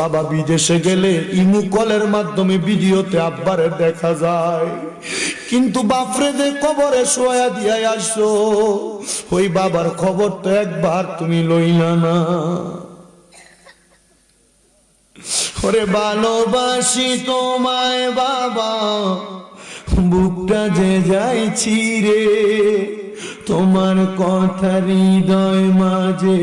বাবা বিদেশে গেলে ইমু কলের মাধ্যমে ভিডিওতে আব্বারে দেখা যায়। কিন্তু বাপরে দে কবরে শোয়া দিয়া আসো ওই বাবার খবর তো একবার তুমি লইলা না। ওরে ভালোবাসি তোমায় বাবা, বুকটা যে যাইছি রে, তোমার কথা হৃদয় মাঝে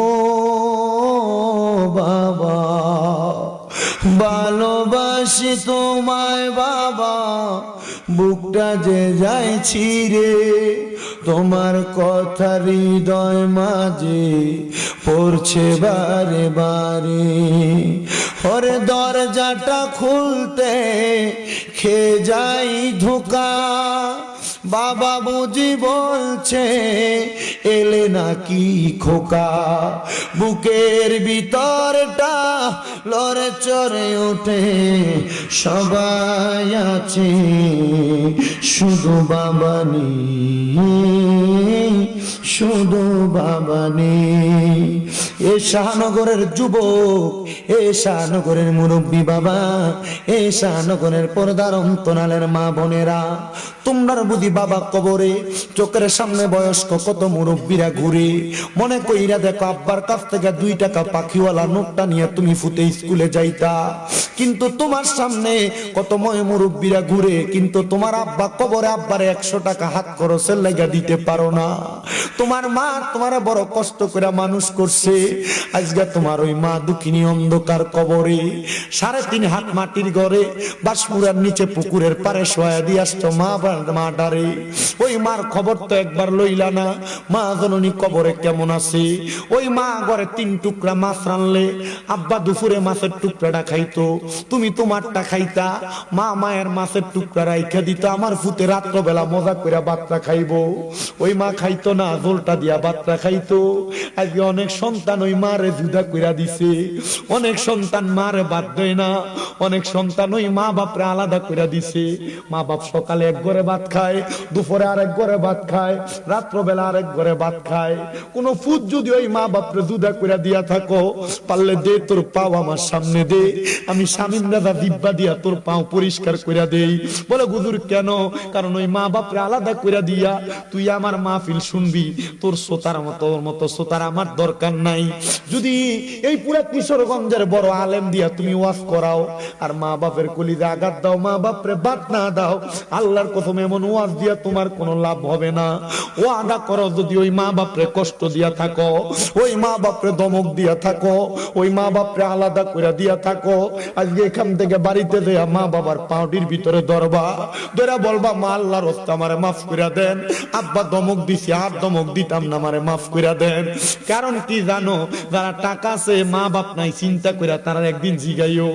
ভালোবাসি তোমায় বাবা, বুকটা যে যাইছি রে। তোমার কথা হৃদয় মাঝে পড়ছে বারে বারে। ওরে দরজাটা খুলতে খে যাই ধোকা। বাবা বুঝি বলছে, এলে নাকি খোকা? বুকের ভিতরটা লড়ে চড়ে ওঠে, সবাই আছে শুধু বাবা নেই। শুধু বাবা নেই। এ শাহনগরের যুবক এ শাহনগরের মুরব্বী বাবা এ শাহনগরের পর্দার অন্তনালের মা বোনেরা, তোমরা বুঝি বাবা কবরে চোখের সামনে বয়স্ক কত মুরব্বীরা ঘুরে মনে কইরা দেখো, আব্বার কাছ থেকে দুই টাকা পাখিওয়ালা নোটটা নিয়ে তুমি ফুটে স্কুলে যাইতা। কিন্তু তোমার সামনে কত ময় মুরব্বীরা ঘুরে, কিন্তু তোমার আব্বা কবরে আব্বারে একশো টাকা হাত খরচের লেগা দিতে পারো না। তোমার মা তোমার বড় কষ্ট করে মানুষ করছে। আজকে তোমার ওই মা দুঃখিনী অন্ধকার কবরে, সাড়ে তিন হাত মাটির ঘরে বাসমুরার নিচে পুকুরের পারে শোয়া দিয়ে আসছো মা মা ডারে। ওই মার খবর তো একবার লইলা না। মা জননী কবরে কেমন আছে? ওই মা ঘরে তিন টুকরা মাছ রানলে, আব্বা দুপুরে মাছের টুকরাটা খাইতো। তুমি তোমারটা খাইতা, মা মায়ের মাছের টুকরা রাইখা দিত। আমার ফুতে রাত্রবেলা মজা করে বাচ্চা খাইবো। ওই মা খাইতো না জোলটা দিয়া বাচ্চা খাইতো আজকে অনেক সন্তান ওই মারে জুদা কইরা দিছে। অনেক সন্তান মারে বাদ দেয় না। অনেক সন্তান ওই মা বাপরে আলাদা কইরা দিছে। মা বাপ সকালে এক ঘরে ভাত খায়, দুপুরে আরেক ঘরে ভাত খায়, রাত্রবেলা আরেক ঘরে ভাত খায়। কোন ফুট যদি ওই মা বাপরে জুদা কইরা দিয়া থাকো, পারলে দে তোর পাও আমার সামনে দে। আমি স্বামীন দাদা দিব্যা দিয়া তোর পাও পরিষ্কার কইরা দেই। বলে গুজুর কেন? কারণ ওই মা বাপরে আলাদা কইরা দিয়া তুই আমার মাহফিল শুনবি তোর সোতার মতো, ওর মতো সোতার আমার দরকার নাই। যদি এই পুরা কিশোরগঞ্জের বড় আলেম দিয়া তুমি ওয়াজ করাও, আর মা বাপের কলিজা আঘাত দাও, মা বাপরে বাদ না দাও, আল্লাহর প্রথম এমন ওয়াজ দিয়া তোমার কোনো লাভ হবে না। ও আদা করো যদি ওই মা বাপরে কষ্ট দিয়া থাকো, ওই মা বাপরে দমক দিয়া থাকো, ওই মা বাপরে আলাদা করে দিয়া থাকো, আজকে এখান থেকে বাড়িতে দেয়া মা বাবার পাউডির ভিতরে ধরবা ধরে বলবা, মা, আল্লাহর হস্তে আমারে মাফ করে দেন। আব্বা দমক দিছি, আর দমক দিতাম না, আমারে মাফ করে দেন। কারণ কি জানো, যারা টাকা আছে মা বাপ নাই, চিন্তা করে তারা একদিন জিগাইও।